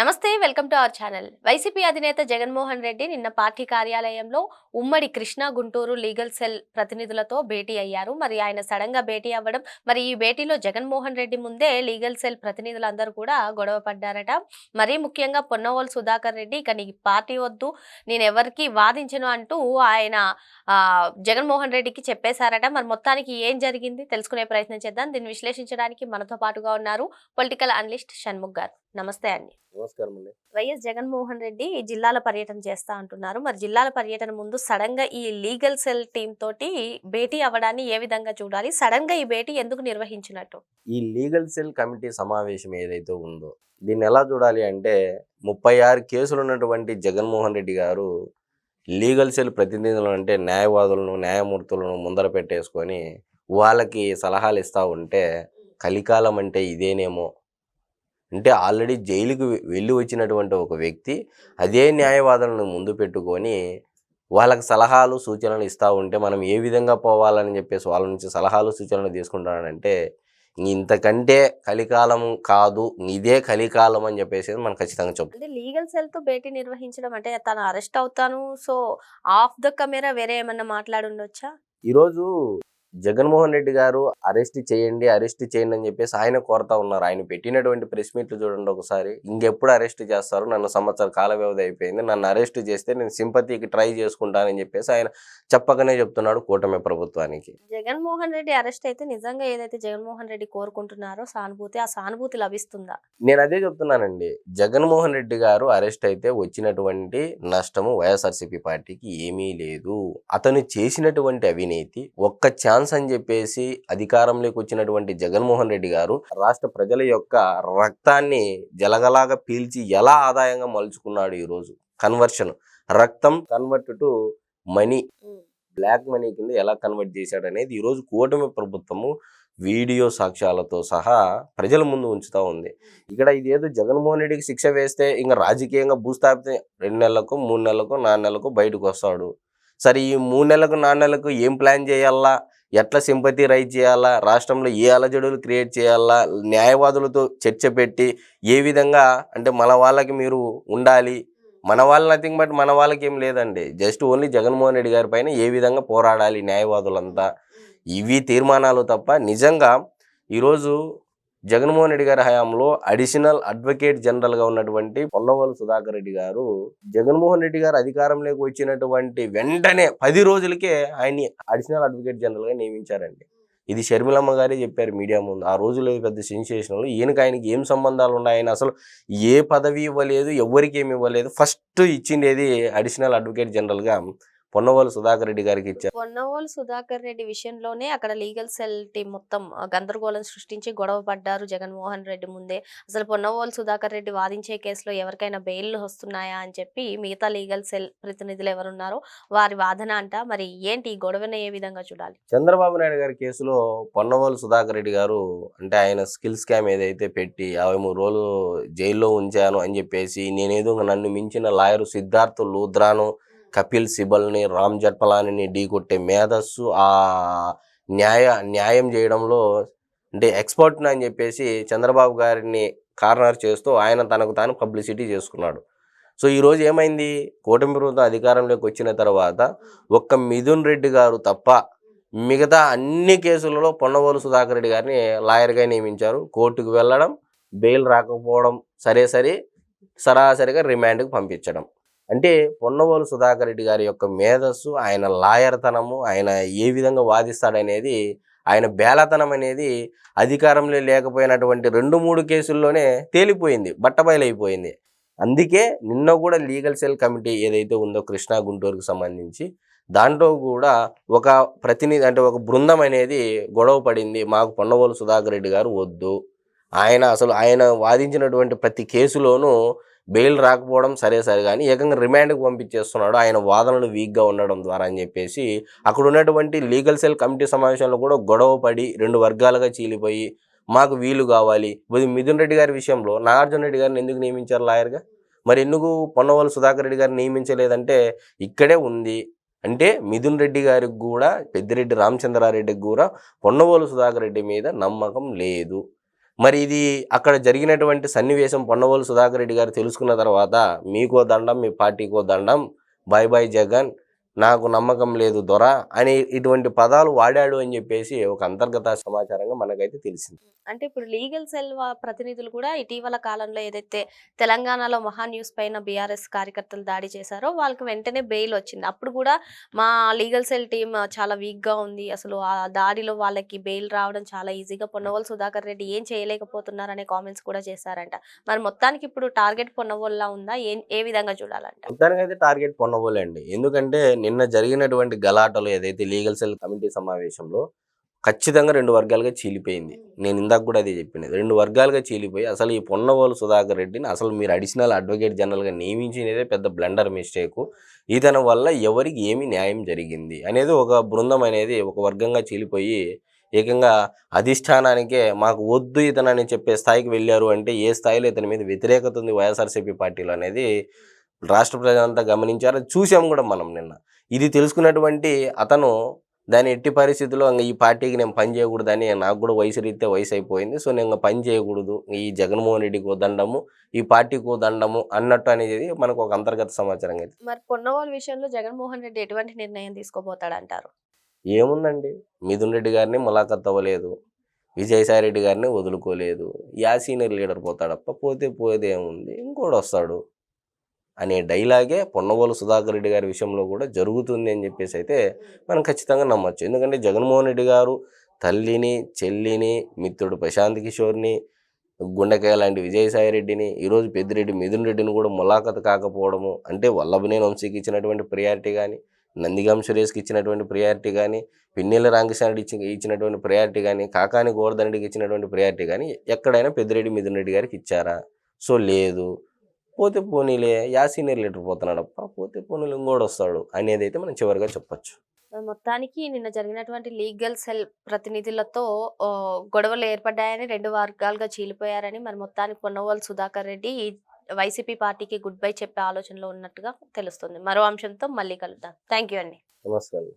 నమస్తే welcome to our channel. YCP అధినేత జగన్మోహన్ రెడ్డి నిన్న పార్టీ కార్యాలయంలో ఉమ్మడి కృష్ణా గుంటూరు లీగల్ సెల్ ప్రతినిధులతో భేటీ అయ్యారు. మరి ఆయన సడన్గా భేటీ అవ్వడం మరి ఈ భేటీలో జగన్మోహన్ రెడ్డి ముందే లీగల్ సెల్ ప్రతినిధులందరూ కూడా గొడవ పడ్డారట. మరీ ముఖ్యంగా పొన్నవోలు సుధాకర్ రెడ్డి ఇక నీ పార్టీ వద్దు నేను ఎవరికి వాదించను అంటూ ఆయన జగన్మోహన్ రెడ్డికి చెప్పేశారట. మరి మొత్తానికి ఏం జరిగింది? తెలుసుకునే ప్రయత్నం చేద్దాం. దీన్ని విశ్లేషించడానికి మనతో పాటుగా ఉన్నారు పొలిటికల్ అనలిస్ట్ షణ్ముఖ్ గారు. నమస్తే అండి. నమస్కారం అండి. వైఎస్ జగన్మోహన్ రెడ్డి జిల్లాల పర్యటన చేస్తా అంటున్నారు. మరి జిల్లాల పర్యటన ముందు సడన్గా ఈ లీగల్ సెల్ టీమ్ తోటి భేటీ అవ్వడాన్ని ఏ విధంగా చూడాలి? సడన్గా ఈ భేటీ ఎందుకు నిర్వహించినట్టు? ఈ లీగల్ సెల్ కమిటీ సమావేశం ఏదైతే ఉందో దీన్ని ఎలా చూడాలి అంటే ముప్పై ఆరు కేసులు ఉన్నటువంటి జగన్మోహన్ రెడ్డి గారు లీగల్ సెల్ ప్రతినిధులను అంటే న్యాయవాదులను న్యాయమూర్తులను ముందర పెట్టేసుకొని వాళ్ళకి సలహాలు ఇస్తూ ఉంటే కలికాలం అంటే ఇదేనేమో అంటే ఆల్రెడీ జైలుకు వెళ్ళి వచ్చినటువంటి ఒక వ్యక్తి అదే న్యాయవాదులను ముందు పెట్టుకొని వాళ్ళకి సలహాలు సూచనలు ఇస్తూ ఉంటే మనం ఏ విధంగా పోవాలని చెప్పేసి వాళ్ళ నుంచి సలహాలు సూచనలు తీసుకుంటానంటే ఇంతకంటే కలికాలం కాదు ఇదే కలికాలం అని చెప్పేసి మనం ఖచ్చితంగా చెప్తాం అంటే లీగల్ సెల్తో భేటీ నిర్వహించడం అంటే తను అరెస్ట్ అవుతాను. సో ఆఫ్ ద కెమెరా వేరే ఏమన్నా మాట్లాడుండొచ్చా? ఈరోజు జగన్మోహన్ రెడ్డి గారు అరెస్ట్ చేయండి అరెస్ట్ చేయండి అని చెప్పేసి ఆయన కోరుతా ఉన్నారు. ఆయన పెట్టినటువంటి ప్రెస్ మీట్లు చూడండి ఒకసారి. ఇంకెప్పుడు అరెస్ట్ చేస్తారు? నన్ను సంవత్సర కాల వ్యవధి అయిపోయింది. నన్ను అరెస్ట్ చేస్తే నేను సింపతికి ట్రై చేసుకుంటానని చెప్పేసి ఆయన చెప్పకనే చెప్తున్నాడు కూటమి ప్రభుత్వానికి. జగన్మోహన్ రెడ్డి అరెస్ట్ అయితే నిజంగా ఏదైతే జగన్మోహన్ రెడ్డి కోరుకుంటున్నారో సానుభూతి ఆ సానుభూతి లభిస్తుందా? నేను అదే చెప్తున్నానండి. జగన్మోహన్ రెడ్డి గారు అరెస్ట్ అయితే వచ్చినటువంటి నష్టము వైఎస్ఆర్సీపీ పార్టీకి ఏమీ లేదు. అతను చేసినటువంటి అవినీతి ఒక్క ఛాన్స్ అని చెప్పేసి అధికారంలోకి వచ్చినటువంటి జగన్మోహన్ రెడ్డి గారు రాష్ట్ర ప్రజల యొక్క రక్తాన్ని జలగలాగా పీల్చి ఎలా ఆదాయంగా మలుచుకున్నాడు ఈరోజు కన్వర్షన్ రక్తం convert to money black money కింద ఎలా కన్వర్ట్ చేశాడు అనేది ఈరోజు కూటమి ప్రభుత్వము వీడియో సాక్ష్యాలతో సహా ప్రజల ముందు ఉంచుతా ఉంది. ఇక్కడ ఇదేదో జగన్మోహన్ రెడ్డికి శిక్ష వేస్తే ఇంకా రాజకీయంగా భూస్థాపితం రెండు నెలలకు మూడు నెలలకు నాలుగు నెలలకు బయటకు వస్తాడు. సరే ఈ మూడు నెలలకు నాలుగు నెలలకు ఏం ప్లాన్ చేయాలా? ఎట్లా సింపతి రైజ్ చేయాలా? రాష్ట్రంలో ఏ అలజడులు క్రియేట్ చేయాలా? న్యాయవాదులతో చర్చ పెట్టి ఏ విధంగా అంటే మన వాళ్ళకి మీరు ఉండాలి? మన వాళ్ళు నథింగ్ బట్ మన వాళ్ళకి ఏం లేదండి. జస్ట్ ఓన్లీ జగన్మోహన్ రెడ్డి గారి పైన ఏ విధంగా పోరాడాలి న్యాయవాదులంతా? ఇవి తీర్మానాలు తప్ప నిజంగా ఈరోజు జగన్మోహన్ రెడ్డి గారి హయాంలో అడిషనల్ అడ్వకేట్ జనరల్గా ఉన్నటువంటి పొన్నవోలు సుధాకర్ రెడ్డి గారు జగన్మోహన్ రెడ్డి గారు అధికారంలోకి వచ్చినటువంటి వెంటనే పది రోజులకే ఆయన్ని అడిషనల్ అడ్వకేట్ జనరల్గా నియమించారండి. ఇది షర్మిలమ్మ గారే చెప్పారు మీడియా ముందు. ఆ రోజులో పెద్ద సెన్సేషన్లు ఈయనకి ఆయనకి ఏం సంబంధాలు ఉన్నాయి? ఆయన అసలు ఏ పదవి ఇవ్వలేదు ఎవరికి ఏమి ఇవ్వలేదు? ఫస్ట్ ఇచ్చిండేది అడిషనల్ అడ్వకేట్ జనరల్గా పొన్నవోలు సుధాకర్ రెడ్డి గారికి ఇచ్చారు. పొన్నవోలు సుధాకర్ రెడ్డి విషయంలోనే అక్కడ లీగల్ సెల్ టీం మొత్తం గందరగోళం సృష్టించి గొడవ పడ్డారు జగన్మోహన్ రెడ్డి ముందే. అసలు పొన్నవోలు సుధాకర్ రెడ్డి వాదించే కేసులో ఎవరికైనా బెయిల్ వస్తున్నాయా అని చెప్పి మిగతా లీగల్ సెల్ ప్రతినిధులు ఎవరున్నారో వారి వాదన అంట. మరి ఏంటి ఈ గొడవను ఏ విధంగా చూడాలి? చంద్రబాబు నాయుడు గారి కేసులో పొన్నవోలు సుధాకర్ రెడ్డి గారు అంటే ఆయన స్కిల్ స్కామ్ ఏదైతే పెట్టి యాభై మూడు రోజులు జైల్లో ఉంచాను అని చెప్పేసి నేనేదో నన్ను మించిన లాయరు సిద్ధార్థ్ లూద్రాను కపిల్ సిబల్ని రామ్ జట్మలాని ఢీకొట్టే మేధస్సు ఆ న్యాయ న్యాయం చేయడంలో అంటే ఎక్స్పర్ట్ అని చెప్పేసి చంద్రబాబు గారిని కార్నర్ చేస్తూ ఆయన తనకు తాను పబ్లిసిటీ చేసుకున్నాడు. సో ఈరోజు ఏమైంది? కూటమి ప్రభుత్వం అధికారంలోకి వచ్చిన తర్వాత ఒక్క మిథున్ రెడ్డి గారు తప్ప మిగతా అన్ని కేసులలో పొన్నవోలు సుధాకర్ రెడ్డి గారిని లాయర్గా నియమించారు. కోర్టుకు వెళ్ళడం బెయిల్ రాకపోవడం సరే సరే సరాసరిగా రిమాండ్కి పంపించడం. అంటే పొన్నవోలు సుధాకర్ రెడ్డి గారి యొక్క మేధస్సు ఆయన లాయర్తనము ఆయన ఏ విధంగా వాదిస్తాడనేది ఆయన బేలతనం అనేది అధికారంలో లేకపోయినటువంటి రెండు మూడు కేసుల్లోనే తేలిపోయింది బట్టబయలైపోయింది. అందుకే నిన్న కూడా లీగల్ సెల్ కమిటీ ఏదైతే ఉందో కృష్ణా గుంటూరుకు సంబంధించి దాంట్లో కూడా ఒక ప్రతినిధి అంటే ఒక బృందం అనేది గొడవ పడింది మాకు పొన్నవోలు సుధాకర్ రెడ్డి గారు వద్దు. ఆయన అసలు ఆయన వాదించినటువంటి ప్రతి కేసులోనూ బెయిల్ రాకపోవడం సరే సరే కానీ ఏకంగా రిమాండ్కి పంపించేస్తున్నాడు. ఆయన వాదనలు వీక్గా ఉండడం ద్వారా అని చెప్పేసి అక్కడ ఉన్నటువంటి లీగల్ సెల్ కమిటీ సమావేశంలో కూడా గొడవ పడి రెండు వర్గాలుగా చీలిపోయి మాకు వీలు కావాలి. ఇది మిథున్ రెడ్డి గారి విషయంలో నాగార్జున రెడ్డి గారిని ఎందుకు నియమించారు లాయర్గా? మరి ఎందుకు పొన్నవోలు సుధాకర్ రెడ్డి గారిని నియమించలేదంటే ఇక్కడే ఉంది. అంటే మిథున్ రెడ్డి గారికి కూడా పెద్దిరెడ్డి రామచంద్రారెడ్డికి కూడా పొన్నవోలు సుధాకర్ రెడ్డి మీద నమ్మకం లేదు. మరి ఇది అక్కడ జరిగినటువంటి సన్నివేశం పొన్నవోలు సుధాకర్ రెడ్డి గారు తెలుసుకున్న తర్వాత మీకో దండం మీ పార్టీకో దండం. Bye bye Jagan. నాకు నమ్మకం లేదు దొర అని ఇటువంటి పదాలు వాడాడు అని చెప్పేసి ఒక అంతర్గత సమాచారంగా మనకైతే తెలిసింది. అంటే ఇప్పుడు లీగల్ సెల్ ప్రతినిధులు కూడా ఇటీవల కాలంలో ఏదైతే తెలంగాణలో మహా న్యూస్ పైన బీఆర్ఎస్ కార్యకర్తలు దాడి చేశారో వాళ్ళకి వెంటనే బెయిల్ వచ్చింది. అప్పుడు కూడా మా లీగల్ సెల్ టీం చాలా వీక్గా ఉంది. అసలు ఆ దాడిలో వాళ్ళకి బెయిల్ రావడం చాలా ఈజీగా పొన్నవోలు సుధాకర్ రెడ్డి ఏం చేయలేకపోతున్నారు అనే కామెంట్స్ కూడా చేశారంట. మరి మొత్తానికి ఇప్పుడు టార్గెట్ పొన్నవోల్లా ఉందా? ఏ ఏ విధంగా చూడాలంట? మొత్తానికైతే టార్గెట్ పొన్నవోలే అండి ఎందుకంటే నిన్న జరిగినటువంటి గలాటలు ఏదైతే లీగల్ సెల్ కమిటీ సమావేశంలో ఖచ్చితంగా రెండు వర్గాలుగా చీలిపోయింది. నేను ఇందాక కూడా అదే చెప్పినది. రెండు వర్గాలుగా చీలిపోయి అసలు ఈ పొన్నవోలు సుధాకర్ రెడ్డిని అసలు మీరు అడిషనల్ అడ్వకేట్ జనరల్గా నియమించినదే పెద్ద బ్లండర్ మిస్టేక్. ఇతని వల్ల ఎవరికి ఏమి న్యాయం జరిగింది అనేది ఒక బృందం అనేది ఒక వర్గంగా చీలిపోయి ఏకంగా అధిష్టానానికే మాకు వద్దు ఇతను అని చెప్పే స్థాయికి వెళ్ళారు అంటే ఏ స్థాయిలో ఇతని మీద వ్యతిరేకత ఉంది వైఎస్ఆర్సీపీ పార్టీలో అనేది రాష్ట్ర ప్రజలంతా గమనించారు. చూసాం కూడా మనం నిన్న. ఇది తెలుసుకున్నటువంటి అతను దాని ఎట్టి పరిస్థితుల్లో ఇంకా ఈ పార్టీకి నేను పని చేయకూడదని నాకు కూడా వయసు రీత్యా వయసు అయిపోయింది. సో నేను ఇంకా పని చేయకూడదు. ఈ జగన్మోహన్ రెడ్డికి దండము ఈ పార్టీకి దండము అన్నట్టు అనేది మనకు ఒక అంతర్గత సమాచారం అయితే. మరి పొన్నవోలు విషయంలో జగన్మోహన్ రెడ్డి ఎటువంటి నిర్ణయం తీసుకోబోతాడంటారు? ఏముందండి? మిథున్ రెడ్డి గారిని ములాఖత్ అవ్వలేదు. విజయసాయి రెడ్డి గారిని వదులుకోలేదు. యా సీనియర్ లీడర్ పోతాడప్ప పోతే పోతే ఏముంది ఇంకోటి వస్తాడు. అనే డైలాగే పొన్నగోలు సుధాకర్ రెడ్డి గారి విషయంలో కూడా జరుగుతుంది అని చెప్పేసి అయితే మనం ఖచ్చితంగా నమ్మచ్చు. ఎందుకంటే జగన్మోహన్ రెడ్డి గారు తల్లిని చెల్లిని మిత్రుడు ప్రశాంత్ కిషోర్ని గుండెకాయ లాంటి విజయసాయి రెడ్డిని ఈరోజు పెద్దిరెడ్డి మిథున్ రెడ్డిని కూడా ములాఖత్ కాకపోవడము అంటే వల్లభనేని వంశీకి ఇచ్చినటువంటి ప్రియారిటీ కానీ నందిగం సురేష్కి ఇచ్చినటువంటి ప్రియారిటీ కానీ పిన్నెల రామకృష్ణారెడ్డి ఇచ్చి ఇచ్చినటువంటి ప్రియారిటీ కానీ కాకాని గోవర్ధన్ రెడ్డికి ఇచ్చినటువంటి ప్రియారిటీ కానీ ఎక్కడైనా పెద్దిరెడ్డి మిథున్ రెడ్డి గారికి ఇచ్చారా? సో లేదు. పోతే పోనీలే యా సీనియర్ లీటర్ పోతున్నాడప్ప పోతే పోనీలు ఇంకోటి వస్తాడు అనేది అయితే మనం చివరిగా చెప్పొచ్చు. మొత్తానికి నిన్న జరిగినటువంటి లీగల్ సెల్ ప్రతినిధులతో గొడవలు ఏర్పడ్డాయని రెండు వర్గాలుగా చీలిపోయారని మరి మొత్తానికి పొన్నవోలు సుధాకర్ రెడ్డి వైసీపీ పార్టీకి గుడ్ బై చెప్పే ఆలోచనలో ఉన్నట్టుగా తెలుస్తుంది. మరో అంశంతో మళ్ళీ కలుద్దాం. థ్యాంక్ యూ అండి. నమస్కారం.